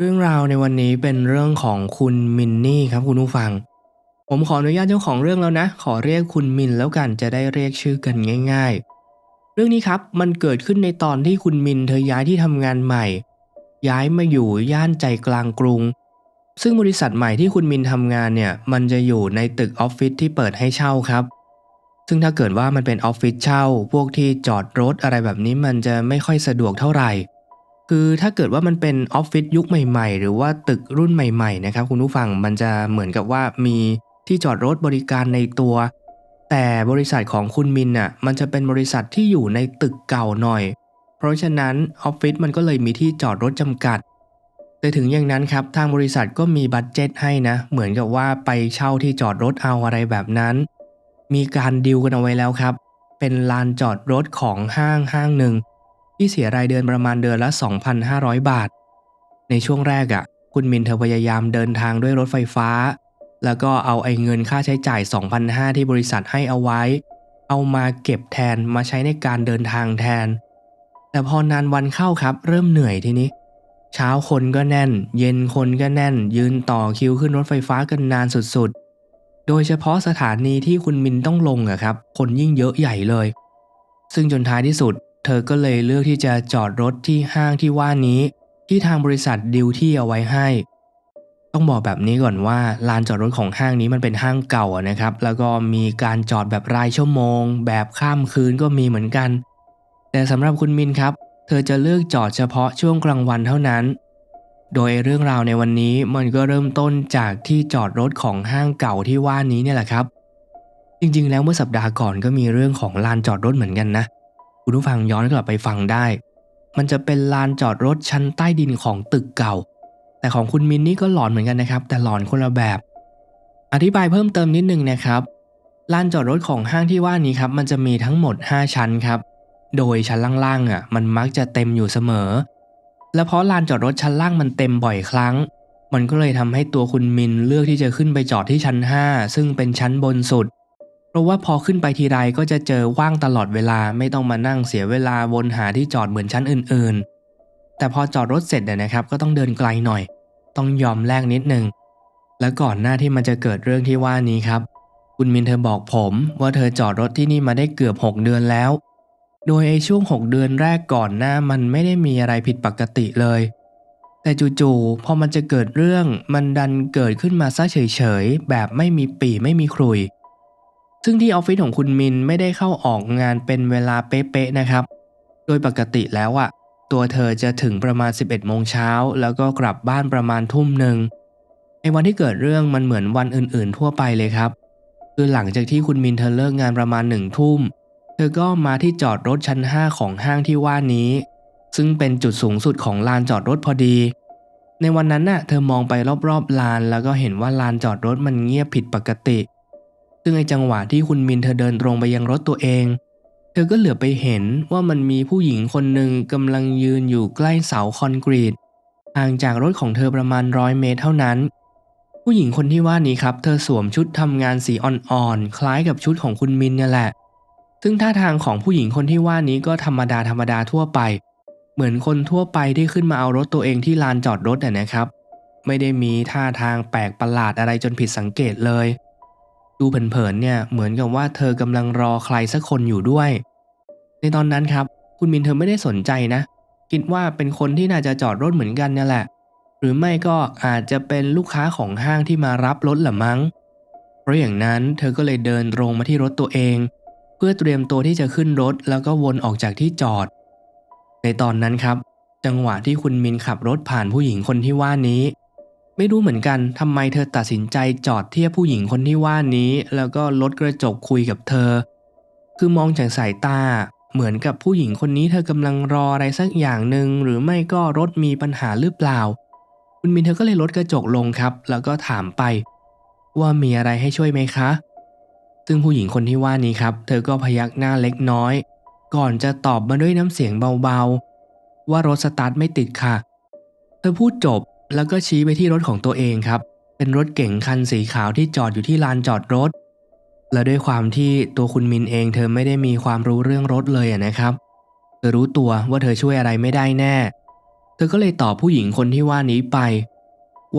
เรื่องราวในวันนี้เป็นเรื่องของคุณมินนี่ครับคุณผู้ฟัง ผมขออนุญาตเจ้าของเรื่องแล้วนะ ขอเรียกคุณมินแล้วกันจะได้เรียกชื่อกันง่าย ๆ เรื่องนี้ครับมันเกิดขึ้นในตอนที่คุณมินเธอย้ายที่ทำงานใหม่ ย้ายมาอยู่ย่านใจกลางกรุง ซึ่งบริษัทใหม่ที่คุณมินทำงานเนี่ยมันจะอยู่ในตึกออฟฟิศที่เปิดให้เช่าครับ ซึ่งถ้าเกิดว่ามันเป็นออฟฟิศเช่า พวกที่จอดรถอะไรแบบนี้มันจะไม่ค่อยสะดวกเท่าไหร่ คือถ้าเกิดว่ามันเป็นออฟฟิศยุคใหม่ ๆ หรือว่าตึกรุ่นใหม่ๆนะครับคุณผู้ฟังมันจะเหมือนกับว่ามีที่จอดรถบริการในตัว แต่บริษัทของคุณมินน่ะมันจะเป็นบริษัทที่อยู่ในตึกเก่าหน่อย เพราะฉะนั้นออฟฟิศมันก็เลยมีที่จอดรถจำกัด แต่ถึงอย่างนั้นครับทางบริษัทก็มีบัตเจตให้นะ เหมือนกับว่าไปเช่าที่จอดรถเอาอะไรแบบนั้น มีการดิวกันเอาไว้แล้วครับ เป็นลานจอดรถของห้างห้างหนึ่ง ที่เสียรายเดือนประมาณเดือนละ 2,500 บาท ในช่วงแรกอะ่ะ คุณมินเธอพยายามเดินทางด้วยรถไฟฟ้า แล้วก็เอาไอ้เงินค่าใช้จ่าย 2,500 ที่บริษัทให้เอาไว้ เอามาเก็บแทนมาใช้ในการเดินทางแทน แต่พอนานวันเข้าครับ เริ่มเหนื่อยทีนี้ เช้าคนก็แน่น เย็นคนก็แน่น ยืนต่อคิวขึ้นรถไฟฟ้ากันนานสุดๆ โดยเฉพาะสถานีที่คุณมินต้องลงอะครับ คนยิ่งเยอะใหญ่เลย ซึ่งจนท้ายที่สุด ธอก็เลยเลือกที่จะจอดรถที่ห้างที่ว่านี้ ที่ทางบริษัทดิวที่เอาไว้ให้ ต้องบอกแบบนี้ก่อนว่าลานจอดรถของห้างนี้มันเป็นห้างเก่านะครับ แล้วก็มีการจอดแบบรายชั่วโมง แบบข้ามคืนก็มีเหมือนกัน แต่สำหรับคุณมินครับ เธอจะเลือกจอดเฉพาะช่วงกลางวันเท่านั้น โดยเรื่องราวในวันนี้มันก็เริ่มต้นจากที่จอดรถของห้างเก่าที่ว่านี้เนี่ยแหละครับ จริงๆ แล้วเมื่อสัปดาห์ก่อนก็มีเรื่องของลานจอดรถเหมือนกันนะ คุณผู้ฟังย้อนกลับไปฟังได้ มันจะเป็นลานจอดรถชั้นใต้ดินของตึกเก่า แต่ของคุณมินนี่ก็หลอนเหมือนกันนะครับ แต่หลอนคนละแบบ อธิบายเพิ่มเติมนิดนึงนะครับลานจอดรถของห้างที่ว่านี้ครับมันจะมีทั้งหมด 5 ชั้นครับ โดยชั้นล่างๆอะมันมักจะเต็มอยู่เสมอ และเพราะลานจอดรถชั้นล่างมันเต็มบ่อยครั้ง มันก็เลยทำให้ตัวคุณมินเลือกที่จะขึ้นไปจอดที่ชั้น 5 ซึ่งเป็นชั้นบนสุด เพราะว่าพอขึ้นไปทีไรก็จะเจอว่างตลอดเวลาไม่ต้องมานั่งเสียเวลาวนหาที่จอดเหมือนชั้นอื่นๆ แต่พอจอดรถเสร็จเนี่ยนะครับ ก็ต้องเดินไกลหน่อย ต้องยอมแลกนิดนึงและก่อนหน้าที่มันจะเกิดเรื่องที่ว่านี้ครับ คุณมินเธอบอกผมว่าเธอจอดรถที่นี่มาได้เกือบ 6 เดือนแล้ว โดยไอ้ช่วง 6 เดือนแรกก่อนหน้ามันไม่ได้มีอะไรผิดปกติเลย แต่จู่ๆพอมันจะเกิดเรื่องมันดันเกิดขึ้นมาซะเฉยๆแบบไม่มีปีไม่มีครุย ซึ่งที่ออฟฟิศของคุณมินไม่ได้เข้าออกงานเป็นเวลาเป๊ะๆนะครับ โดยปกติแล้วอะตัวเธอจะถึงประมาณ 11โมงเช้าแล้วก็กลับบ้านประมาณทุ่มหนึ่งในวันที่เกิดเรื่องมันเหมือนวันอื่นๆ ทั่วไปเลยครับ คือหลังจากที่คุณมินเธอเลิกงานประมาณหนึ่งทุ่ม เธอก็มาที่จอดรถชั้น 5 ของห้างที่ว่านี้ ซึ่งเป็นจุดสูงสุดของลานจอดรถพอดี ในวันนั้นน่ะ เธอมองไปรอบๆลานแล้วก็เห็นว่าลานจอดรถมันเงียบผิดปกติ ซึ่งในจังหวะที่คุณมินเธอเดินตรงไปยังรถตัวเอง เธอก็เหลือไปเห็นว่ามันมีผู้หญิงคนหนึ่งกำลังยืนอยู่ใกล้เสาคอนกรีตห่างจากรถของเธอประมาณร้อยเมตรเท่านั้น ผู้หญิงคนที่ว่านี้ครับ เธอสวมชุดทำงานสีอ่อนๆคล้ายกับชุดของคุณมินเนี่ยแหละ ซึ่งท่าทางของผู้หญิงคนที่ว่านี้ก็ธรรมดาธรรมดาทั่วไป เหมือนคนทั่วไปที่ขึ้นมาเอารถตัวเองที่ลานจอดรถนะครับ ไม่ได้มีท่าทางแปลกประหลาดอะไรจนผิดสังเกตเลย ดูเผินๆเนี่ยเหมือนกับว่าเธอกำลังรอใครสักคนอยู่ด้วย ในตอนนั้นครับ คุณมินเธอไม่ได้สนใจนะ คิดว่าเป็นคนที่น่าจะจอดรถเหมือนกันนี่แหละ หรือไม่ก็อาจจะเป็นลูกค้าของห้างที่มารับรถละมั้ง เพราะอย่างนั้นเธอก็เลยเดินตรงมาที่รถตัวเอง เพื่อเตรียมตัวที่จะขึ้นรถแล้วก็วนออกจากที่จอด ในตอนนั้นครับ จังหวะที่คุณมินขับรถผ่านผู้หญิงคนที่ว่านี้ ไม่รู้เหมือนกันทำไมเธอตัดสินใจจอดเทียบผู้หญิงคนที่ว่านี้ แล้วก็ลดกระจกคุยกับเธอ คือมองจากสายตา เหมือนกับผู้หญิงคนนี้เธอกำลังรออะไรสักอย่างหนึ่งหรือไม่ก็รถมีปัญหาหรือเปล่า คุณมินเธอก็เลยลดกระจกลงครับ แล้วก็ถามไป ว่ามีอะไรให้ช่วยไหมคะ ซึ่งผู้หญิงคนที่ว่านี้ครับ เธอก็พยักหน้าเล็กน้อย ก่อนจะตอบมาด้วยน้ำเสียงเบาๆว่ารถสตาร์ทไม่ติดค่ะ เธอพูดจบ แล้วก็ชี้ไปที่รถของตัวเองครับ เป็นรถเก๋งคันสีขาวที่จอดอยู่ที่ลานจอดรถ และด้วยความที่ตัวคุณมินเองเธอไม่ได้มีความรู้เรื่องรถเลยนะครับ เธอรู้ตัวว่าเธอช่วยอะไรไม่ได้แน่ เธอก็เลยตอบผู้หญิงคนที่ว่านี้ไป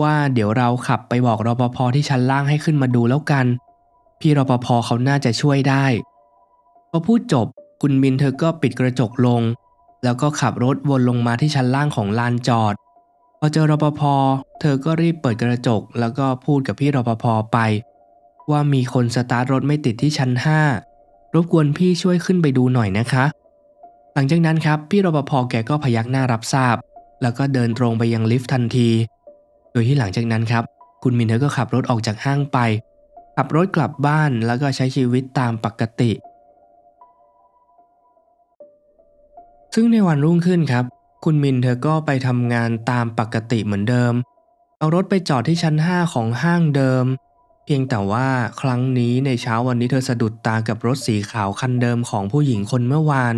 ว่าเดี๋ยวเราขับไปบอกรปภที่ชั้นล่างให้ขึ้นมาดูแล้วกัน พี่รปภเขาน่าจะช่วยได้พอพูดจบคุณมินเธอก็ปิดกระจกลง แล้วก็ขับรถวนลงมาที่ชั้นล่างของลานจอด พอเจอรปภเธอก็รีบเปิดกระจก แล้วก็พูดกับพี่รปภไป ว่ามีคนสตาร์ทรถไม่ติดที่ชั้น 5 รบกวนพี่ช่วยขึ้นไปดูหน่อยนะคะ หลังจากนั้นครับพี่รปภแกก็พยักหน้ารับทราบ แล้วก็เดินตรงไปยังลิฟต์ทันที โดยที่หลังจากนั้นครับ คุณมินเธอก็ขับรถออกจากห้างไป ขับรถกลับบ้านแล้วก็ใช้ชีวิตตามปกติซึ่งในวันรุ่งขึ้นครับ คุณมินเธอก็ไปทำงานตามปกติเหมือนเดิม เอารถไปจอดที่ชั้น 5 ของห้างเดิม เพียงแต่ว่าครั้งนี้ในเช้าวันนี้เธอสะดุดตากับรถสีขาวคันเดิมของผู้หญิงคนเมื่อวาน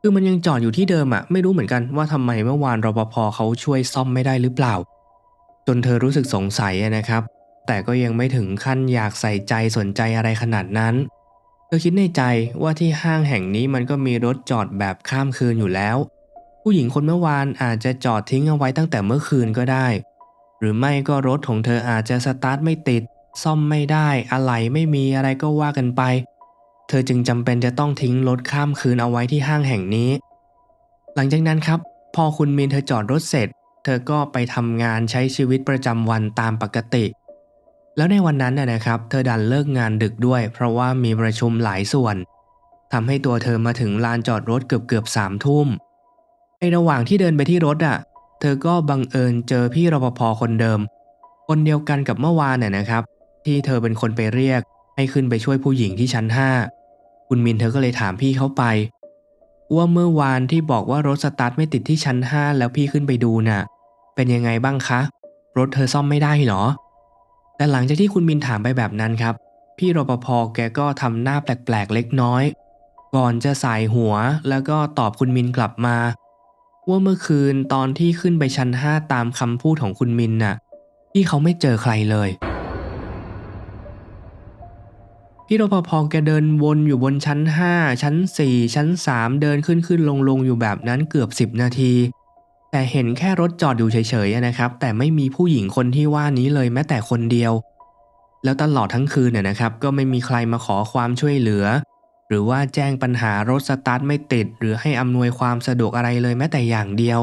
คือมันยังจอดอยู่ที่เดิมอะไม่รู้เหมือนกันว่าทำไมเมื่อวานรปภเขาช่วยซ่อมไม่ได้หรือเปล่า จนเธอรู้สึกสงสัยนะครับ แต่ก็ยังไม่ถึงขั้นอยากใส่ใจสนใจอะไรขนาดนั้น เธอคิดในใจว่าที่ห้างแห่งนี้มันก็มีรถจอดแบบข้ามคืนอยู่แล้ว ผู้หญิงคนเมื่อวานอาจจะจอดทิ้งเอาไว้ตั้งแต่เมื่อคืนก็ได้ หรือไม่ก็รถของเธออาจจะสตาร์ทไม่ติด ซ่อมไม่ได้อะไหล่ไม่มีอะไรก็ว่ากันไป เธอจึงจำเป็นจะต้องทิ้งรถข้ามคืนเอาไว้ที่ห้างแห่งนี้ หลังจากนั้นครับ พอคุณมินเธอจอดรถเสร็จ เธอก็ไปทำงานใช้ชีวิตประจำวันตามปกติ แล้วในวันนั้นน่ะนะครับ เธอดันเลิกงานดึกด้วย เพราะว่ามีประชุมหลายส่วนทำให้ตัวเธอมาถึงลานจอดรถเกือบเกือบสามทุ่ม ในระหว่างที่เดินไปที่รถอะ เธอก็บังเอิญเจอพี่รปภคนเดิม คนเดียวกันกับเมื่อวานน่ะนะครับ ที่เธอเป็นคนไปเรียก ให้ขึ้นไปช่วยผู้หญิงที่ชั้นห้าคุณมินเธอก็เลยถามพี่เขาไป ว่าเมื่อวานที่บอกว่ารถสตาร์ทไม่ติดที่ชั้นห้าแล้วพี่ขึ้นไปดูน่ะ เป็นยังไงบ้างคะ รถเธอซ่อมไม่ได้เหรอ แต่หลังจากที่คุณมินถามไปแบบนั้นครับ พี่รปภแกก็ทำหน้าแปลกๆเล็กน้อย ก่อนจะสายหัวแล้วก็ตอบคุณมินกลับมา ว่าเมื่อคืนตอนที่ขึ้นไปชั้นห้าตามคำพูดของคุณมินน่ะพี่เขาไม่เจอใครเลย พี่รปภแกเดินวนอยู่บนชั้น5ชั้น4ชั้น3เดินขึ้นขึ้นลงลงอยู่แบบนั้นเกือบ10นาที แต่เห็นแค่รถจอดอยู่เฉยๆนะครับ แต่ไม่มีผู้หญิงคนที่ว่านี้เลยแม้แต่คนเดียว แล้วตลอดทั้งคืนเนี่ยนะครับ ก็ไม่มีใครมาขอความช่วยเหลือ หรือว่าแจ้งปัญหารถสตาร์ทไม่ติด หรือให้อำนวยความสะดวกอะไรเลยแม้แต่อย่างเดียว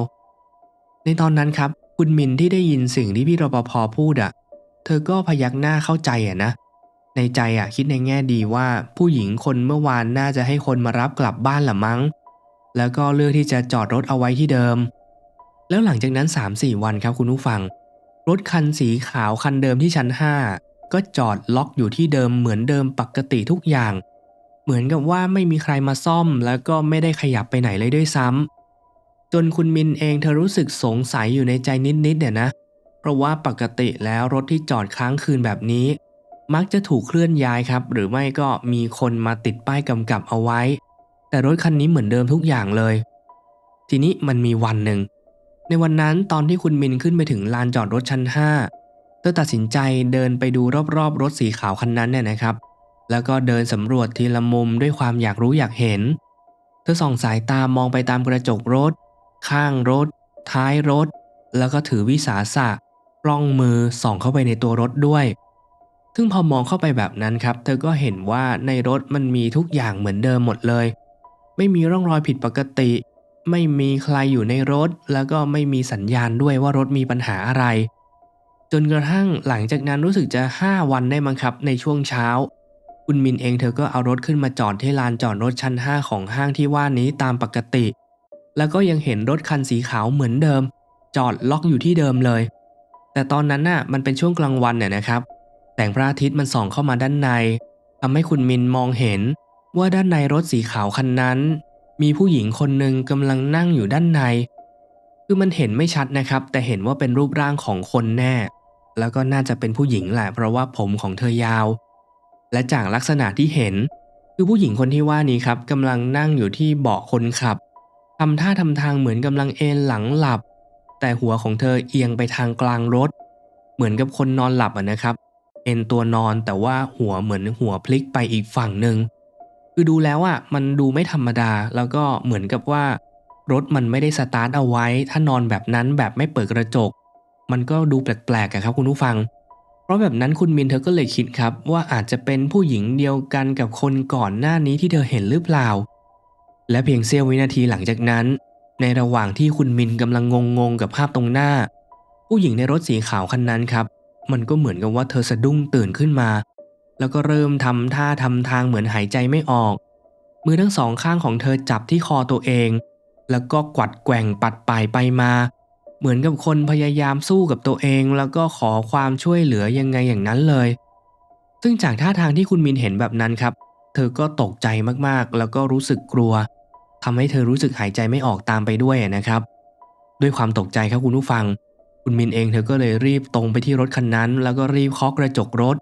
ในตอนนั้นครับ คุณมินที่ได้ยินสิ่งที่พี่รปภพูดอะเธอก็พยักหน้าเข้าใจอะนะ ในใจอะคิดในแง่ดีว่าผู้หญิงคนเมื่อวานน่าจะให้คนมารับกลับบ้านหละมั้ง แล้วก็เลือกที่จะจอดรถเอาไว้ที่เดิม แล้วหลังจากนั้น 3-4 วันครับคุณผู้ฟัง รถคันสีขาวคันเดิมที่ชั้น 5 ก็จอดล็อกอยู่ที่เดิมเหมือนเดิมปกติทุกอย่าง เหมือนกับว่าไม่มีใครมาซ่อมแล้วก็ไม่ได้ขยับไปไหนเลยด้วยซ้ำจนคุณมินเองเธอรู้สึกสงสัยอยู่ในใจนิดๆเนี่ยนะ เพราะว่าปกติแล้วรถที่จอดค้างคืนแบบนี้ มักจะถูกเคลื่อนย้ายครับ หรือไม่ก็มีคนมาติดป้ายกำกับเอาไว้ แต่รถคันนี้เหมือนเดิมทุกอย่างเลย ทีนี้มันมีวันหนึ่ง ในวันนั้นตอนที่คุณมินขึ้นไปถึงลานจอดรถชั้น5เธอตัดสินใจเดินไปดูรอบๆรถสีขาวคันนั้นเนี่ยนะครับ แล้วก็เดินสำรวจทีละมุมด้วยความอยากรู้อยากเห็น เธอส่องสายตามองไปตามกระจกรถ ข้างรถ ท้ายรถ แล้วก็ถือวิสาสะกล้องมือส่องเข้าไปในตัวรถด้วย ซึ่งพอมองเข้าไปแบบนั้นครับ เธอก็เห็นว่าในรถมันมีทุกอย่างเหมือนเดิมหมดเลย ไม่มีร่องรอยผิดปกติ ไม่มีใครอยู่ในรถ แล้วก็ไม่มีสัญญาณด้วยว่ารถมีปัญหาอะไร จนกระทั่งหลังจากนั้นรู้สึกจะ 5 วันได้มั้งครับ ในช่วงเช้า คุณมินเองเธอก็เอารถขึ้นมาจอดที่ลานจอดรถชั้น 5 ของห้างที่ว่านี้ตามปกติ แล้วก็ยังเห็นรถคันสีขาวเหมือนเดิม จอดล็อกอยู่ที่เดิมเลย แต่ตอนนั้นน่ะมันเป็นช่วงกลางวันเนี่ยนะครับ แสงพระอาทิตย์มันส่องเข้ามาด้านในทำให้คุณมินมองเห็นว่าด้านในรถสีขาวคันนั้น มีผู้หญิงคนหนึ่งกำลังนั่งอยู่ด้านใน คือมันเห็นไม่ชัดนะครับ แต่เห็นว่าเป็นรูปร่างของคนแน่ แล้วก็น่าจะเป็นผู้หญิงแหละเพราะว่าผมของเธอยาว และจากลักษณะที่เห็น คือผู้หญิงคนที่ว่านี้ครับกำลังนั่งอยู่ที่เบาะคนขับทำท่าทำทางเหมือนกำลังเอนหลังหลับ แต่หัวของเธอเอียงไปทางกลางรถ เหมือนกับคนนอนหลับนะครับ เอนตัวนอนแต่ว่าหัวเหมือนหัวพลิกไปอีกฝั่งหนึ่งคือดูแล้วอะมันดูไม่ธรรมดาแล้วก็เหมือนกับว่ารถมันไม่ได้สตาร์ทเอาไว้ ถ้านอนแบบนั้นแบบไม่เปิดกระจก มันก็ดูแปลกๆครับคุณผู้ฟัง เพราะแบบนั้นคุณมินเธอก็เลยคิดครับว่าอาจจะเป็นผู้หญิงเดียวกันกับคนก่อนหน้านี้ที่เธอเห็นหรือเปล่า และเพียงเสี้ยววินาทีหลังจากนั้น ในระหว่างที่คุณมินกำลังงงๆกับภาพตรงหน้า ผู้หญิงในรถสีขาวคันนั้นครับ มันก็เหมือนกับว่าเธอสะดุ้งตื่นขึ้นมา แล้วก็เริ่มทำท่าทำทางเหมือนหายใจไม่ออก มือทั้งสองข้างของเธอจับที่คอตัวเอง แล้วก็กวัดแกว่งปัดป่ายไปมา เหมือนกับคนพยายามสู้กับตัวเอง แล้วก็ขอความช่วยเหลือยังไงอย่างนั้นเลย ซึ่งจากท่าทางที่คุณมินเห็นแบบนั้นครับ เธอก็ตกใจมากๆ แล้วก็รู้สึกกลัวทำให้เธอรู้สึกหายใจไม่ออกตามไปด้วยนะครับ ด้วยความตกใจครับคุณผู้ฟัง คุณมินเองเธอก็เลยรีบตรงไปที่รถคันนั้น แล้วก็รีบเคาะกระจกรถ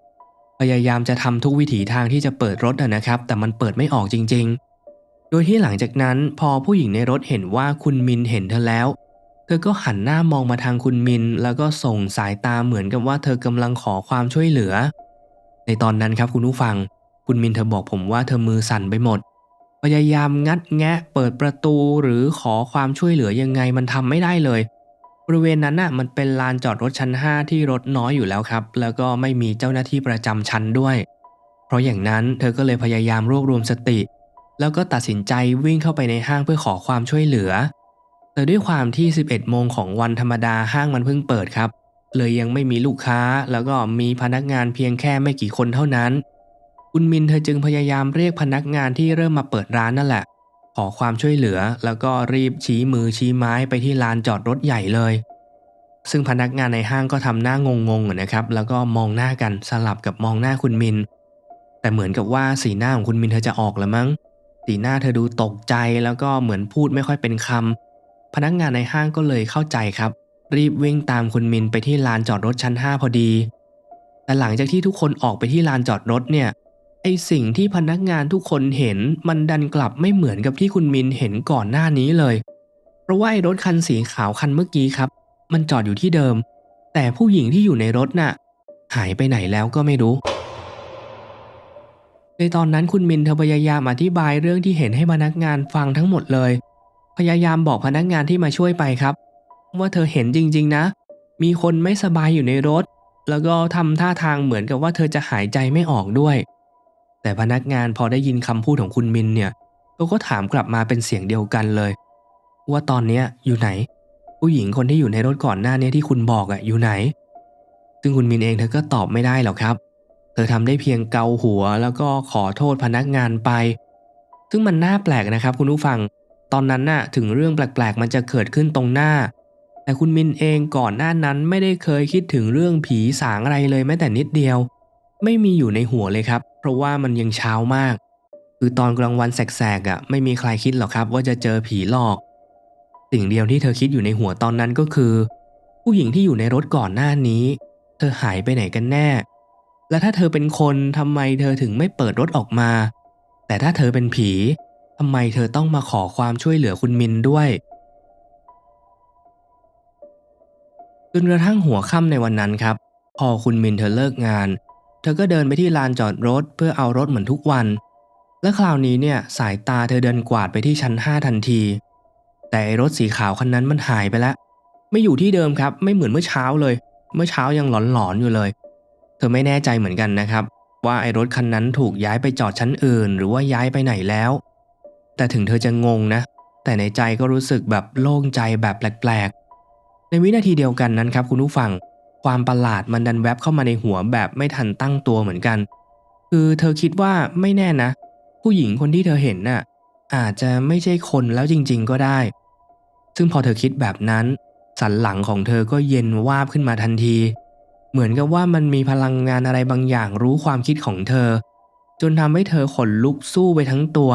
พยายามจะทำทุกวิถีทางที่จะเปิดรถนะครับ แต่มันเปิดไม่ออกจริง ๆ โดยที่หลังจากนั้นพอผู้หญิงในรถเห็นว่าคุณมินเห็นเธอแล้ว ธอก็หันหน้ามองมาทางคุณมิน แล้วก็ส่งสายตาเหมือนกับว่าเธอกำลังขอความช่วยเหลือ ในตอนนั้นครับคุณผู้ฟัง คุณมินเธอบอกผมว่าเธอมือสั่นไปหมด พยายามงัดแงะ เปิดประตูหรือขอความช่วยเหลือยังไงมันทำไม่ได้เลย บริเวณนั้นน่ะมันเป็นลานจอดรถชั้น 5 ที่รถน้อยอยู่แล้วครับ แล้วก็ไม่มีเจ้าหน้าที่ประจำชั้นด้วย เพราะอย่างนั้นเธอก็เลยพยายามรวบรวมสติ แล้วก็ตัดสินใจวิ่งเข้าไปในห้างเพื่อขอความช่วยเหลือ แต่ด้วยความที่ 11 โมงของวันธรรมดาห้างมันเพิ่งเปิดครับ เลยยังไม่มีลูกค้าแล้วก็มีพนักงานเพียงแค่ไม่กี่คนเท่านั้น คุณมินเธอจึงพยายามเรียกพนักงานที่เริ่มมาเปิดร้านนั่นแหละ ขอความช่วยเหลือแล้วก็รีบชี้มือชี้ไม้ไปที่ลานจอดรถใหญ่เลย ซึ่งพนักงานในห้างก็ทำหน้างงๆนะครับ แล้วก็มองหน้ากันสลับกับมองหน้าคุณมิน แต่เหมือนกับว่าสีหน้าของคุณมินเธอจะออกแล้วมั้ง สีหน้าเธอดูตกใจแล้วก็เหมือนพูดไม่ค่อยเป็นคำ พนักงานในห้างก็เลยเข้าใจครับ รีบวิ่งตามคุณมินไปที่ลานจอดรถชั้น 5 พอดี แต่หลังจากที่ทุกคนออกไปที่ลานจอดรถเนี่ยไอสิ่งที่พนักงานทุกคนเห็นมันดันกลับไม่เหมือนกับที่คุณมินเห็นก่อนหน้านี้เลย เพราะว่าไอรถคันสีขาวคันเมื่อกี้ครับ มันจอดอยู่ที่เดิม แต่ผู้หญิงที่อยู่ในรถน่ะ หายไปไหนแล้วก็ไม่รู้ ในตอนนั้นคุณมินเธอพยายามอธิบายเรื่องที่เห็นให้พนักงานฟังทั้งหมดเลย พยายามบอกพนักงานที่มาช่วยไปครับ ว่าเธอเห็นจริงๆนะ มีคนไม่สบายอยู่ในรถ แล้วก็ทำท่าทางเหมือนกับว่าเธอจะหายใจไม่ออกด้วย แต่พนักงานพอได้ยินคำพูดของคุณมินเนี่ยเขาก็ถามกลับมาเป็นเสียงเดียวกันเลย ว่าตอนนี้อยู่ไหน ผู้หญิงคนที่อยู่ในรถก่อนหน้านี้ที่คุณบอกอะอยู่ไหน ซึ่งคุณมินเองเธอก็ตอบไม่ได้หรอกครับ เธอทำได้เพียงเกาหัวแล้วก็ขอโทษพนักงานไป ซึ่งมันน่าแปลกนะครับคุณผู้ฟัง ตอนนั้นน่ะถึงเรื่องแปลกๆ มันจะเกิดขึ้นตรงหน้า แต่คุณมินเองก่อนหน้านั้นไม่ได้เคยคิดถึงเรื่องผีสางอะไรเลยแม้แต่นิดเดียว ไม่มีอยู่ในหัวเลยครับ เพราะว่ามันยังเช้ามาก คือตอนกลางวันแสกๆอะไม่มีใครคิดหรอกครับ ว่าจะเจอผีหลอก สิ่งเดียวที่เธอคิดอยู่ในหัวตอนนั้นก็คือ ผู้หญิงที่อยู่ในรถก่อนหน้านี้ เธอหายไปไหนกันแน่ และถ้าเธอเป็นคนทำไมเธอถึงไม่เปิดรถออกมา แต่ถ้าเธอเป็นผี ทำไมเธอต้องมาขอความช่วยเหลือคุณมินด้วย จนกระทั่งหัวค่ำในวันนั้นครับ พอคุณมินเธอเลิกงาน เธอก็เดินไปที่ลานจอดรถเพื่อเอารถเหมือนทุกวัน และคราวนี้เนี่ยสายตาเธอเดินกวาดไปที่ชั้น 5 ทันที แต่ไอรถสีขาวคันนั้นมันหายไปแล้ว ไม่อยู่ที่เดิมครับ ไม่เหมือนเมื่อเช้าเลย เมื่อเช้ายังหลอนๆอยู่เลย เธอไม่แน่ใจเหมือนกันนะครับ ว่าไอ้รถคันนั้นถูกย้ายไปจอดชั้นอื่น หรือว่าย้ายไปไหนแล้ว แต่ถึงเธอจะงงนะ แต่ในใจก็รู้สึกแบบโล่งใจแบบแปลกๆ ในวินาทีเดียวกันนั้นครับคุณผู้ฟัง ความประหลาดมันดันแวบเข้ามาในหัวแบบไม่ทันตั้งตัวเหมือนกัน คือเธอคิดว่าไม่แน่นะ ผู้หญิงคนที่เธอเห็นน่ะอาจจะไม่ใช่คนแล้วจริง ๆ ก็ได้ ซึ่งพอเธอคิดแบบนั้น สันหลังของเธอก็เย็นวาบขึ้นมาทันที เหมือนกับว่ามันมีพลังงานอะไรบางอย่างรู้ความคิดของเธอ จนทำให้เธอขนลุกสู้ไปทั้งตัว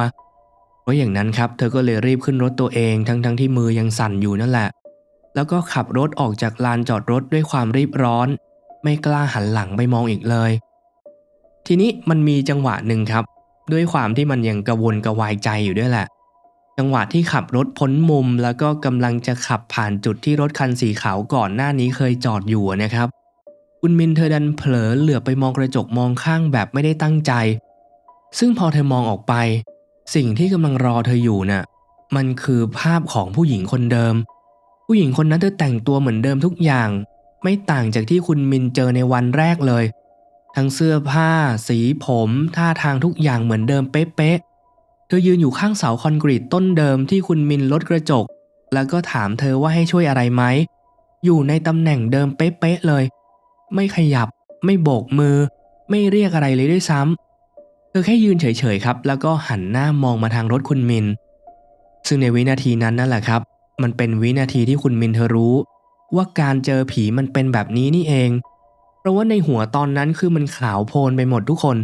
เพราะอย่างนั้นครับเธอก็เลยรีบขึ้นรถตัวเองทั้งๆทที่มือยังสั่นอยู่นั่นแหละ แล้วก็ขับรถออกจากลานจอดรถด้วยความรีบร้อน ไม่กล้าหันหลังไปมองอีกเลย ทีนี้มันมีจังหวะหนึ่งครับ ด้วยความที่มันยังกระวนกระวายใจอยู่ด้วยแหละ จังหวะที่ขับรถพ้นมุมแล้วก็กำลังจะขับผ่านจุดที่รถคันสีขาวก่อนหน้านี้เคยจอดอยู่นะครับคุณมินเธอดันเผลอเหลือไปมองกระจกมองข้างแบบไม่ได้ตั้งใจ ซึ่งพอเธอมองออกไป สิ่งที่กำลังรอเธออยู่น่ะมันคือภาพของผู้หญิงคนเดิม ผู้หญิงคนนั้นเธอแต่งตัวเหมือนเดิมทุกอย่าง ไม่ต่างจากที่คุณมินเจอในวันแรกเลย ทั้งเสื้อผ้า สีผมท่าทางทุกอย่างเหมือนเดิมเป๊ะๆเธอยืนอยู่ข้างเสาคอนกรีตต้นเดิมที่คุณมินลดกระจก แล้วก็ถามเธอว่าให้ช่วยอะไรไหมอยู่ในตำแหน่งเดิมเป๊ะๆเลย ไม่ขยับ ไม่โบกมือ ไม่เรียกอะไรเลยด้วยซ้ำ ธอแค่ยืนเฉยๆครับ แล้วก็หันหน้ามองมาทางรถคุณมิน ซึ่งในวินาทีนั้นนั่นแหละครับ มันเป็นวินาทีที่คุณมินเธอรู้ ว่าการเจอผีมันเป็นแบบนี้นี่เอง เพราะว่าในหัวตอนนั้นคือมันขาวโพลนไปหมดทุกคน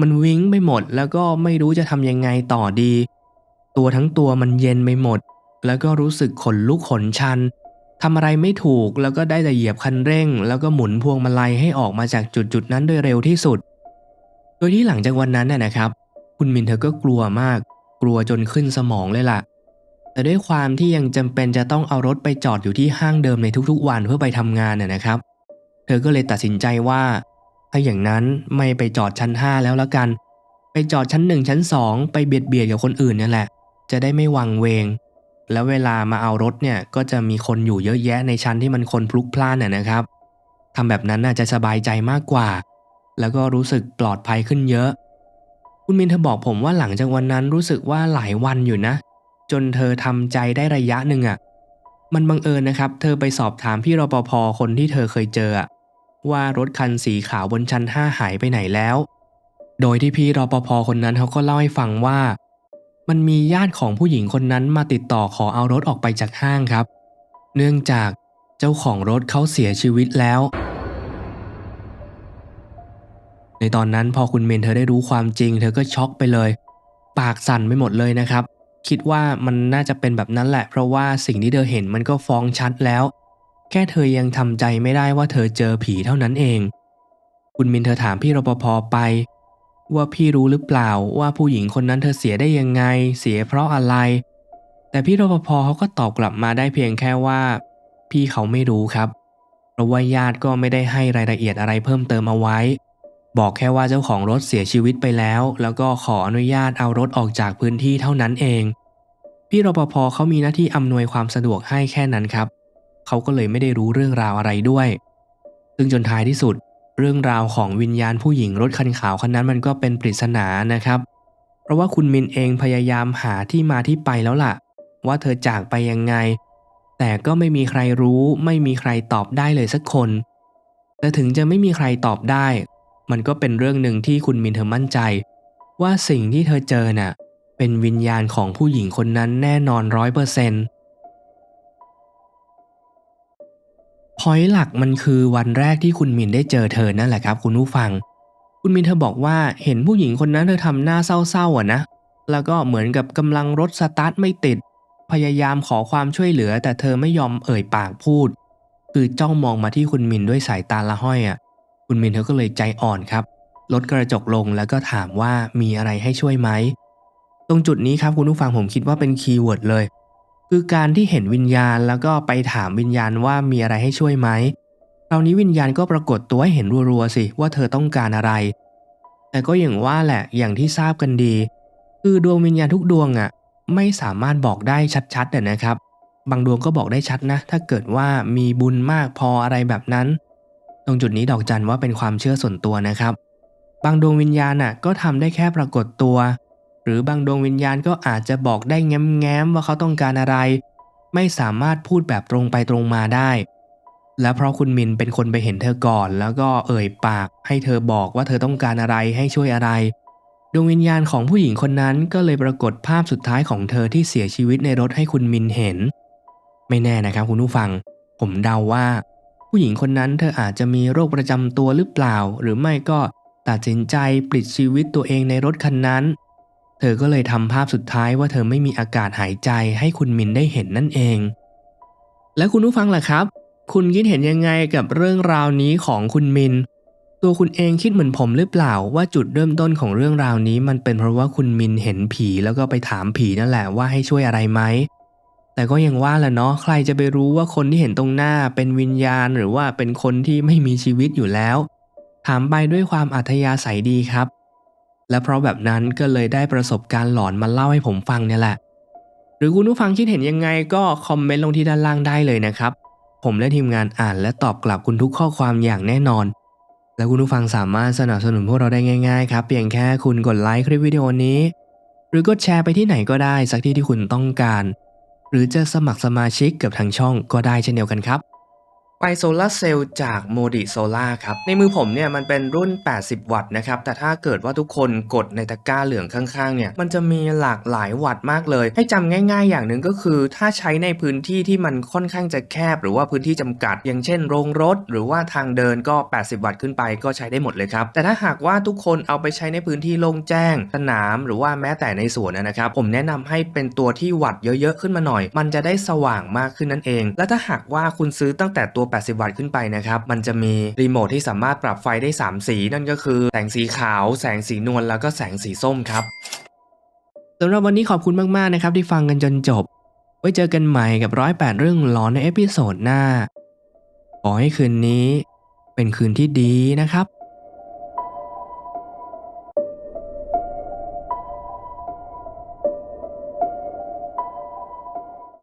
มันวิ้งไปหมดแล้วก็ไม่รู้จะทำยังไงต่อดี ตัวทั้งตัวมันเย็นไปหมด แล้วก็รู้สึกขนลุกขนชันทำอะไรไม่ถูกแล้วก็ได้แต่เหยียบคันเร่ง แล้วก็หมุนพวงมาลัยให้ออกมาจากจุดจุดๆนั้นโดยเร็วที่สุด ดยที่หลังจากวันนั้นน่ะนะครับ คุณมินเธอก็กลัวมาก กลัวจนขึ้นสมองเลยล่ะ แต่ด้วยความที่ยังจำเป็นจะต้องเอารถไปจอดอยู่ที่ห้างเดิมในทุกๆ วันเพื่อไปทำงานน่ะนะครับ เธอก็เลยตัดสินใจว่า ถ้าอย่างนั้นไม่ไปจอดชั้น 5 แล้วละกัน ไปจอดชั้น 1 ชั้น 2 ไปเบียดเบียดกับคนอื่นนี่แหละ จะได้ไม่วังเวง แล้วเวลามาเอารถเนี่ยก็จะมีคนอยู่เยอะแยะในชั้นที่มันคนพลุกพล่านน่ะนะครับทำแบบนั้นน่าจะสบายใจมากกว่า แล้วก็รู้สึกปลอดภัยขึ้นเยอะ คุณมินเธอบอกผมว่าหลังจากวันนั้นรู้สึกว่าหลายวันอยู่นะ จนเธอทำใจได้ระยะหนึ่งอะ่ะ มันบังเอิญนะครับ เธอไปสอบถามพี่รปภคนที่เธอเคยเจอ ว่ารถคันสีขาวบนชั้น5หายไปไหนแล้ว โดยที่พี่รปภคนนั้นเขาก็เล่าให้ฟังว่า มันมีญาติของผู้หญิงคนนั้นมาติดต่อขอเอารถออกไปจากห้างครับ เนื่องจากเจ้าของรถเขาเสียชีวิตแล้ว ในตอนนั้นพอคุณเมนเธอได้รู้ความจริง เธอก็ช็อกไปเลย ปากสั่นไปหมดเลยนะครับ คิดว่ามันน่าจะเป็นแบบนั้นแหละ เพราะว่าสิ่งที่เธอเห็นมันก็ฟ้องชัดแล้ว แค่เธอยังทำใจไม่ได้ว่าเธอเจอผีเท่านั้นเอง คุณมินเธอถามพี่รปภไป ว่าพี่รู้หรือเปล่าว่าผู้หญิงคนนั้นเธอเสียได้ยังไง เสียเพราะอะไร แต่พี่รปภเขาก็ตอบกลับมาได้เพียงแค่ว่า พี่เขาไม่รู้ครับ เพราะว่าญาติก็ไม่ได้ให้รายละเอียดอะไรเพิ่มเติมเอาไว้ บอกแค่ว่าเจ้าของรถเสียชีวิตไปแล้ว แล้วก็ขออนุญาตเอารถออกจากพื้นที่เท่านั้นเอง พี่รปภเขามีหน้าที่อำนวยความสะดวกให้แค่นั้นครับ เขาก็เลยไม่ได้รู้เรื่องราวอะไรด้วย ซึ่งจนท้ายที่สุด เรื่องราวของวิญญาณผู้หญิงรถคันขาวคันนั้นมันก็เป็นปริศนานะครับ เพราะว่าคุณมินเองพยายามหาที่มาที่ไปแล้วล่ะ ว่าเธอจากไปยังไง แต่ก็ไม่มีใครรู้ ไม่มีใครตอบได้เลยสักคนแต่ถึงจะไม่มีใครตอบได้ มันก็เป็นเรื่องหนึ่งที่คุณมินเธอมั่นใจ ว่าสิ่งที่เธอเจอน่ะเป็นวิญญาณของผู้หญิงคนนั้นแน่นอนร้อยเปอร์เซนต์พอยหลักมันคือวันแรกที่คุณมินได้เจอเธอนั่นแหละครับ คุณผู้ฟัง คุณมินเธอบอกว่าเห็นผู้หญิงคนนั้นเธอทำหน้าเศร้าๆอะนะแล้วก็เหมือนกับกำลังรถสตาร์ทไม่ติด พยายามขอความช่วยเหลือ แต่เธอไม่ยอมเอ่ยปากพูด คือจ้องมองมาที่คุณมินด้วยสายตาละห้อยอะ คุณมินเธอก็เลยใจอ่อนครับลดกระจกลงแล้วก็ถามว่ามีอะไรให้ช่วยไหม ตรงจุดนี้ครับคุณผู้ฟังผมคิดว่าเป็นคีย์เวิร์ดเลย คือการที่เห็นวิญญาณแล้วก็ไปถามวิญญาณว่ามีอะไรให้ช่วยไหมคราวนี้วิญญาณก็ปรากฏตัวให้เห็นรัวๆสิว่าเธอต้องการอะไร แต่ก็อย่างว่าแหละอย่างที่ทราบกันดี คือดวงวิญญาณทุกดวงอะไม่สามารถบอกได้ชัดๆนะครับ บางดวงก็บอกได้ชัดนะ ถ้าเกิดว่ามีบุญมากพออะไรแบบนั้น ตรงจุดนี้ดอกจันว่าเป็นความเชื่อส่วนตัวนะครับ บางดวงวิญญาณน่ะก็ทำได้แค่ปรากฏตัว หรือบางดวงวิญญาณก็อาจจะบอกได้แง้มๆว่าเขาต้องการอะไร ไม่สามารถพูดแบบตรงไปตรงมาได้ และเพราะคุณมินเป็นคนไปเห็นเธอก่อน แล้วก็เอ่ยปากให้เธอบอกว่าเธอต้องการอะไรให้ช่วยอะไร ดวงวิญญาณของผู้หญิงคนนั้นก็เลยปรากฏภาพสุดท้ายของเธอที่เสียชีวิตในรถให้คุณมินเห็น ไม่แน่นะครับคุณผู้ฟัง ผมเดาว่า ผู้หญิงคนนั้นเธออาจจะมีโรคประจำตัวหรือเปล่า หรือไม่ก็ตัดสินใจปลิดชีวิตตัวเองในรถคันนั้น เธอก็เลยทำภาพสุดท้ายว่าเธอไม่มีอากาศหายใจให้คุณมินได้เห็นนั่นเอง และคุณผู้ฟังล่ะครับ คุณคิดเห็นยังไงกับเรื่องราวนี้ของคุณมิน ตัวคุณเองคิดเหมือนผมหรือเปล่า ว่าจุดเริ่มต้นของเรื่องราวนี้มันเป็นเพราะว่าคุณมินเห็นผีแล้วก็ไปถามผีนั่นแหละว่าให้ช่วยอะไรไหม แต่ก็ยังว่าแหละเนาะใครจะไปรู้ว่าคนที่เห็นตรงหน้าเป็นวิญญาณ หรือว่าเป็นคนที่ไม่มีชีวิตอยู่แล้ว ถามไปด้วยความอัธยาศัยดีครับ และเพราะแบบนั้นก็เลยได้ประสบการณ์หลอนมาเล่าให้ผมฟังเนี่ยแหละ หรือคุณผู้ฟังคิดเห็นยังไงก็คอมเมนต์ลงที่ด้านล่างได้เลยนะครับ ผมและทีมงานอ่านและตอบกลับคุณทุกข้อความอย่างแน่นอน และคุณผู้ฟังสามารถสนับสนุนพวกเราได้ง่ายๆครับเพียงแค่คุณกดไลค์คลิปวิดีโอนี้ หรือกดแชร์ไปที่ไหนก็ได้สักที่ที่คุณต้องการ หรือจะสมัครสมาชิกกับทางช่องก็ได้เช่นเดียวกันครับ ไฟโซลาร์เซลล์จากโมดิโซล่าครับ ในมือผมเนี่ยมันเป็นรุ่น 80 วัตต์นะครับ แต่ถ้าเกิดว่าทุกคนกดในตะกร้าเหลืองข้างๆ เนี่ย มันจะมีหลากหลายวัตต์มากเลย ให้จำง่ายๆ อย่างหนึ่งก็คือ ถ้าใช้ในพื้นที่ที่มันค่อนข้างจะแคบ หรือว่าพื้นที่จำกัด อย่างเช่นโรงรถ หรือว่าทางเดินก็ 80 วัตต์ขึ้นไปก็ใช้ได้หมดเลยครับ แต่ถ้าหากว่าทุกคนเอาไปใช้ในพื้นที่โล่งแจ้ง สนาม หรือว่าแม้แต่ในสวนนะครับ ผมแนะนำให้เป็นตัวที่วัตต์เยอะๆ ขึ้นมาหน่อย มันจะได้สว่างมากขึ้นนั่นเอง และถ้าหากว่าคุณซื้อตั้งแต่ตัว80 วัตต์ขึ้นไปนะครับ มันจะมีรีโมทที่สามารถปรับไฟได้ 3 สี นั่นก็คือแสงสีขาว แสงสีนวล แล้วก็แสงสีส้มครับสำหรับวันนี้ขอบคุณมากๆนะครับที่ฟังกันจนจบ ไว้เจอกันใหม่กับร้อยแปดเรื่องหลอนในเอพิโซดหน้า ขอให้คืนนี้เป็นคืนที่ดีนะครับ